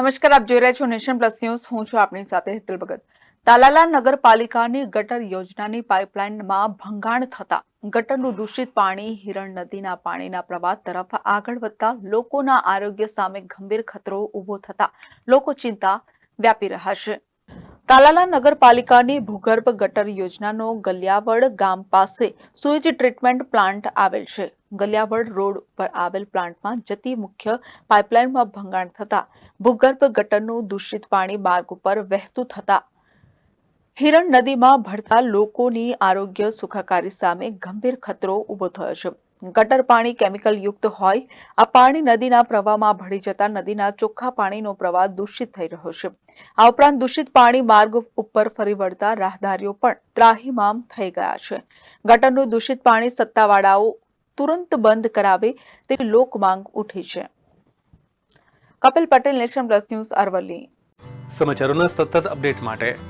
નમસ્કાર, આપ જોઈ રહ્યા છો નેશન પ્લસ ન્યૂઝ. હું છું આપની સાથે હેતલ ભગત. તાલાલા નગરપાલિકાની ગટર યોજનાની પાઇપલાઇનમાં ભંગાણ થતા ગટરનું દૂષિત પાણી હિરણ નદીના પાણીના પ્રવાહ તરફ આગળ વધતા લોકોના આરોગ્ય સામે ગંભીર ખતરો ઊભો થતા લોકો ચિંતા વ્યાપી રહ્યા છે. તાલાલા નગરપાલિકાની ભૂગર્ભ ગટર યોજનાનો ગલિયાવડ ગામ પાસે સુએજ ટ્રીટમેન્ટ પ્લાન્ટ આવેલ છે. ગલિયાવડ રોડ પર આવેલ પ્લાન્ટમાં જતી મુખ્ય પાઇપલાઇનમાં ભંગાણ થતા ભૂગર્ભ ગટરનું દૂષિત પાણી માર્ગ ઉપર વહેતું થતા હિરણ નદીમાં ભળતા લોકોની આરોગ્ય સુખાકારી સામે ગંભીર ખતરો ઊભો થયો છે. ગટર પાણી કેમિકલ યુક્ત હોય, આ પાણી નદીના પ્રવાહમાં ભળી જતા નદીના ચોખ્ખા પાણીનો પ્રવાહ દૂષિત થઈ રહ્યો છે. આ ઉપરાંત દૂષિત પાણી માર્ગ ઉપર ફરી વળતા રાહદારીઓ પણ ત્રાહિમામ થઈ ગયા છે. ગટરનું દૂષિત પાણી સત્તાવાળાઓ તુરંત બંધ કરાવે તેવી લોકમાંગ ઉઠી છે. Kapil Patel nation plus news Aravalli. સમાચારોના સતત અપડેટ માટે